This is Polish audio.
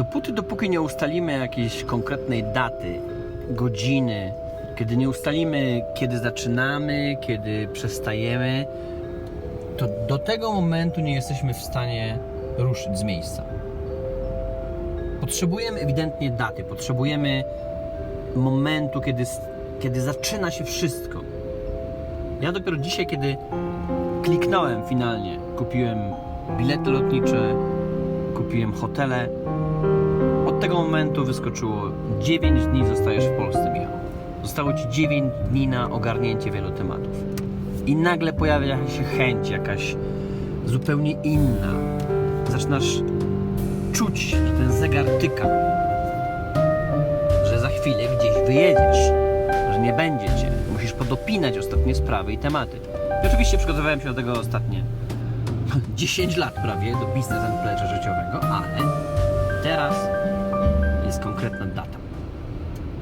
dopóty, dopóki nie ustalimy jakiejś konkretnej daty, godziny, kiedy nie ustalimy, kiedy zaczynamy, kiedy przestajemy, to do tego momentu nie jesteśmy w stanie ruszyć z miejsca. Potrzebujemy ewidentnie daty, potrzebujemy momentu, kiedy, kiedy zaczyna się wszystko. Ja dopiero dzisiaj, kiedy kliknąłem finalnie, kupiłem bilety lotnicze, kupiłem hotele. Od tego momentu wyskoczyło 9 dni zostajesz w Polsce, Michał. Zostało ci 9 dni na ogarnięcie wielu tematów. I nagle pojawia się chęć jakaś zupełnie inna. Zaczynasz czuć, że ten zegar tyka. Że za chwilę gdzieś wyjedziesz. Że nie będzie cię. Musisz podopinać ostatnie sprawy i tematy. I oczywiście przygotowałem się do tego ostatnie 10 lat prawie do biznes and życiowego, ale teraz konkretna data.